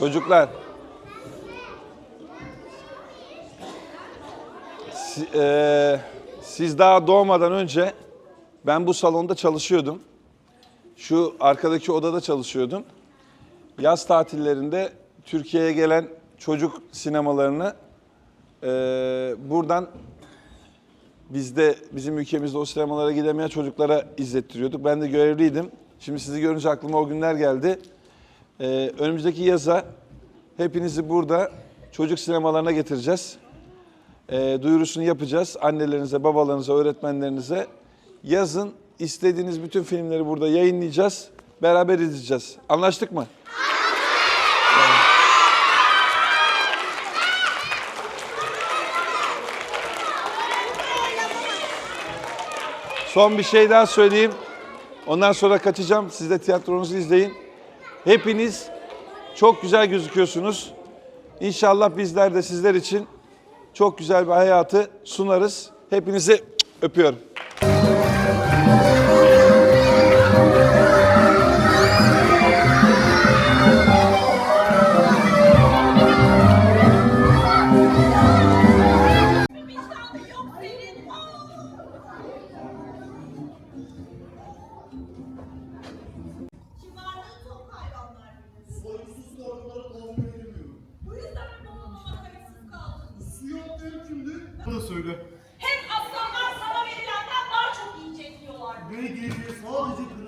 Çocuklar. eee, siz daha doğmadan önce ben bu salonda çalışıyordum. Şu arkadaki odada çalışıyordum. Yaz tatillerinde Türkiye'ye gelen çocuk sinemalarını eee, buradan bizde bizim ülkemizde o sinemalara gidemeyen çocuklara izlettiriyorduk. Ben de görevliydim. Şimdi sizi görünce aklıma o günler geldi. Ee, önümüzdeki yaza hepinizi burada çocuk sinemalarına getireceğiz. Ee, duyurusunu yapacağız annelerinize, babalarınıza, öğretmenlerinize. Yazın istediğiniz bütün filmleri burada yayınlayacağız. Beraber izleyeceğiz. Anlaştık mı? Son bir şey daha söyleyeyim. Ondan sonra kaçacağım. Siz de tiyatronuzu izleyin. Hepiniz çok güzel gözüküyorsunuz. İnşallah bizler de sizler için çok güzel bir hayatı sunarız. Hepinizi öpüyorum. şarkı söyle. Hep aslanlar sana verilenden daha çok yiyecek diyorlar. Ne gibi? Sadece